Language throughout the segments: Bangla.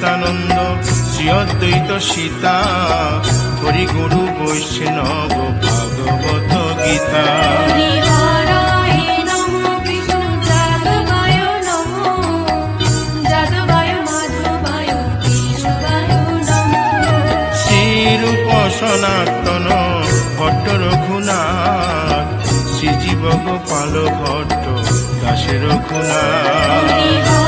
নিত্যানন্দ শ্রী অদ্বৈত সীতা হরি গুরু বৈষ্ণব ভাগবত গীতা। সনাতন ভট্ট রঘুনাথ শ্রীজীব গোপাল ভট্ট দাসের রঘুনাথ।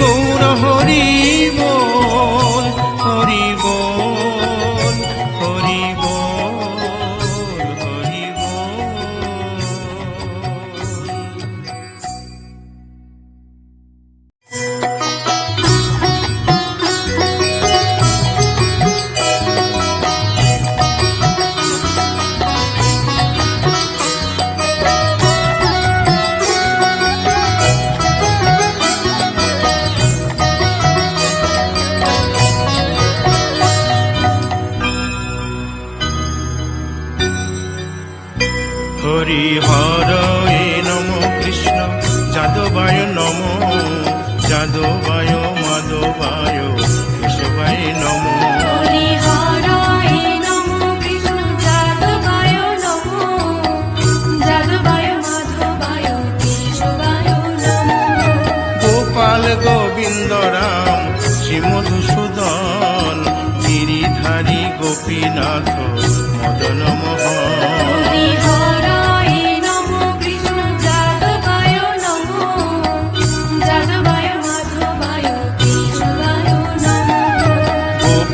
গৌর হরি বল হরি হর এ নম কৃষ্ণ যাদবায় নম। যাদবায় মাধবায় কেশবায় নম। হরি গোপাল গোবিন্দ রাম শ্রী মধুসূদন গিরিধারী গোপীনাথ মদন মোহন।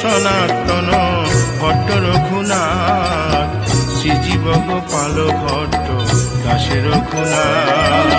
সনাতন ভট্ট রঘুনাথ শ্রীজীব গোপাল ভট্ট দাসের রঘুনাথ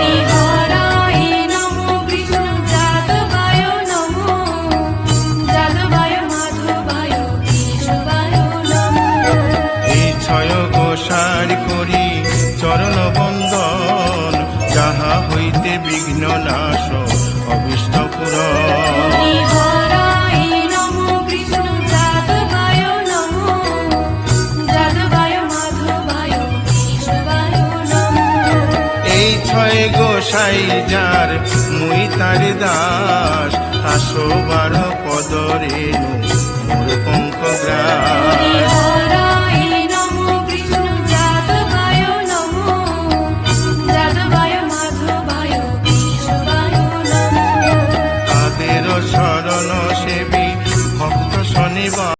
গোসাই যার মুই তার দাস আসো বারো পদরে মোর পঙ্কজ হরি গ্রাস